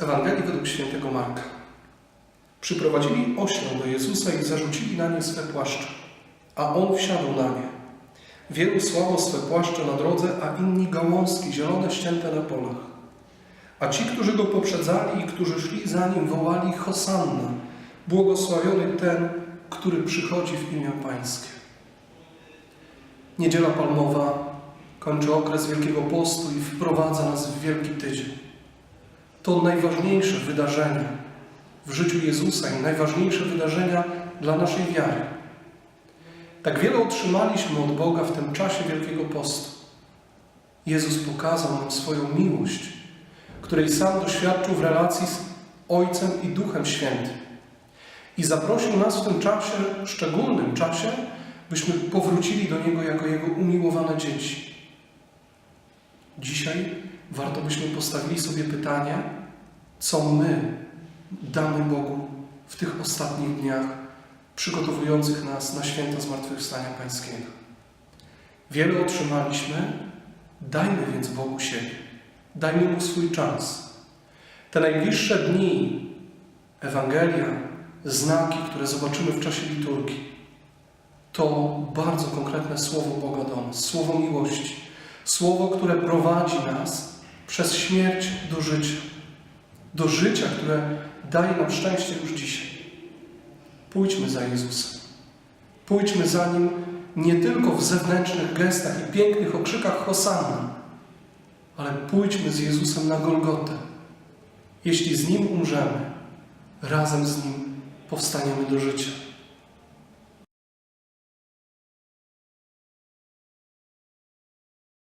Ewangelii według świętego Marka. Przyprowadzili oślę do Jezusa i zarzucili na nie swe płaszcze, a on wsiadł na nie. Wielu słało swe płaszcze na drodze, a inni gałązki zielone ścięte na polach. A ci, którzy go poprzedzali i którzy szli za nim, wołali Hosanna, błogosławiony ten, który przychodzi w imię Pańskie. Niedziela Palmowa kończy okres Wielkiego Postu i wprowadza nas w Wielki Tydzień. To najważniejsze wydarzenia w życiu Jezusa i najważniejsze wydarzenia dla naszej wiary. Tak wiele otrzymaliśmy od Boga w tym czasie Wielkiego Postu. Jezus pokazał nam swoją miłość, której sam doświadczył w relacji z Ojcem i Duchem Świętym. I zaprosił nas w tym czasie, szczególnym czasie, byśmy powrócili do Niego jako Jego umiłowane dzieci. Dzisiaj warto byśmy postawili sobie pytanie, co my damy Bogu w tych ostatnich dniach przygotowujących nas na święto Zmartwychwstania Pańskiego. Wiele otrzymaliśmy, dajmy więc Bogu siebie, dajmy Mu swój czas. Te najbliższe dni, Ewangelia, znaki, które zobaczymy w czasie liturgii, to bardzo konkretne słowo Boga do nas, słowo miłości, słowo, które prowadzi nas przez śmierć do życia, do życia, które daje nam szczęście już dzisiaj. Pójdźmy za Jezusem. Pójdźmy za Nim nie tylko w zewnętrznych gestach i pięknych okrzykach Hosanna, ale pójdźmy z Jezusem na Golgotę. Jeśli z Nim umrzemy, razem z Nim powstaniemy do życia.